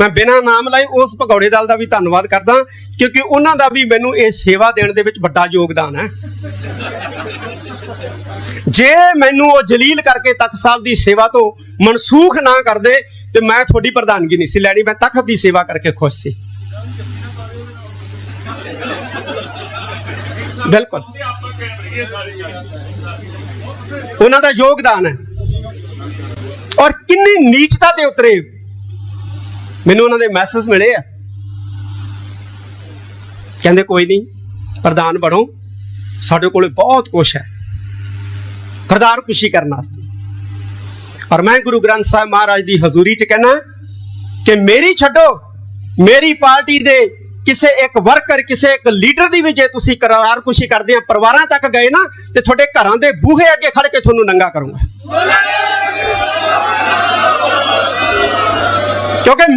ਮੈਂ ਬਿਨਾਂ ਨਾਮ ਲਾਈ ਉਸ ਭਗੌੜੇ ਦਲ ਦਾ ਵੀ ਧੰਨਵਾਦ ਕਰਦਾ, ਕਿਉਂਕਿ ਉਹਨਾਂ ਦਾ ਵੀ ਮੈਨੂੰ ਇਹ ਸੇਵਾ ਦੇਣ ਦੇ ਵਿੱਚ ਵੱਡਾ ਯੋਗਦਾਨ ਹੈ। ਜੇ ਮੈਨੂੰ ਉਹ ਜਲੀਲ ਕਰਕੇ ਤਖਤ ਸਾਹਿਬ ਦੀ ਸੇਵਾ ਤੋਂ ਮਨਸੂਖ ਨਾ ਕਰਦੇ, ਤੇ ਮੈਂ ਤੁਹਾਡੀ ਪ੍ਰਧਾਨਗੀ ਨਹੀਂ ਸੀ ਲੈਣੀ, ਮੈਂ ਤਖਤ ਦੀ ਸੇਵਾ ਕਰਕੇ ਖੁਸ਼ ਸੀ। ਬਿਲਕੁਲ। ਉਹਨਾਂ ਦਾ ਯੋਗਦਾਨ ਹੈ। ਔਰ ਕਿੰਨੀ ਨੀਚਤਾ ਤੇ ਉਤਰੇ। ਮੈਨੂੰ ਉਹਨਾਂ ਦੇ ਮੈਸੇਜ ਮਿਲੇ ਆ। ਕਹਿੰਦੇ ਕੋਈ ਨਹੀਂ, ਪ੍ਰਧਾਨ ਬਣੋ। ਸਾਡੇ ਕੋਲੇ ਬਹੁਤ ਕੁਝ ਹੈ। ਕਰਤਾਰ ਖੁਸ਼ੀ ਕਰਨ ਵਾਸਤੇ। ਔਰ ਮੈਂ ਗੁਰੂ ਗ੍ਰੰਥ ਸਾਹਿਬ ਮਹਾਰਾਜ ਦੀ ਹਜ਼ੂਰੀ 'ਚ ਕਹਿਣਾ ਕਿ ਮੇਰੀ ਛੱਡੋ। ਮੇਰੀ ਪਾਰਟੀ ਦੇ ਕਿਸੇ ਇੱਕ ਵਰਕਰ ਕਿਸੇ ਇੱਕ ਲੀਡਰ ਦੀ ਵੀ ਜੇ ਤੁਸੀਂ ਕਰਤਾਰ ਖੁਸ਼ੀ ਕਰਦੇ ਆ, ਪਰਿਵਾਰਾਂ ਤੱਕ ਗਏ ਨਾ, ਤੇ ਤੁਹਾਡੇ ਘਰਾਂ ਦੇ ਬੂਹੇ ਅੱਗੇ ਖੜ ਕੇ ਤੁਹਾਨੂੰ ਨੰਗਾ ਕਰੂੰਗਾ।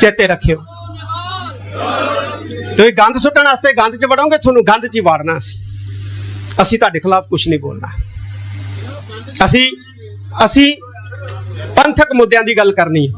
ਚੇਤੇ ਰੱਖਿਓ। ਤੁਸੀਂ ਗੰਦ ਸੁੱਟਣ ਵਾਸਤੇ ਗੰਦ 'ਚ ਵੜੋਗੇ, ਤੁਹਾਨੂੰ ਗੰਦ 'ਚ ਹੀ ਵਾੜਨਾ ਅਸੀਂ। ਅਸੀਂ ਤੁਹਾਡੇ ਖਿਲਾਫ ਕੁਝ ਨਹੀਂ ਬੋਲਣਾ। ਅਸੀਂ ਅਸੀਂ ਪੰਥਕ ਮੁੱਦਿਆਂ ਦੀ ਗੱਲ ਕਰਨੀ ਹੈ।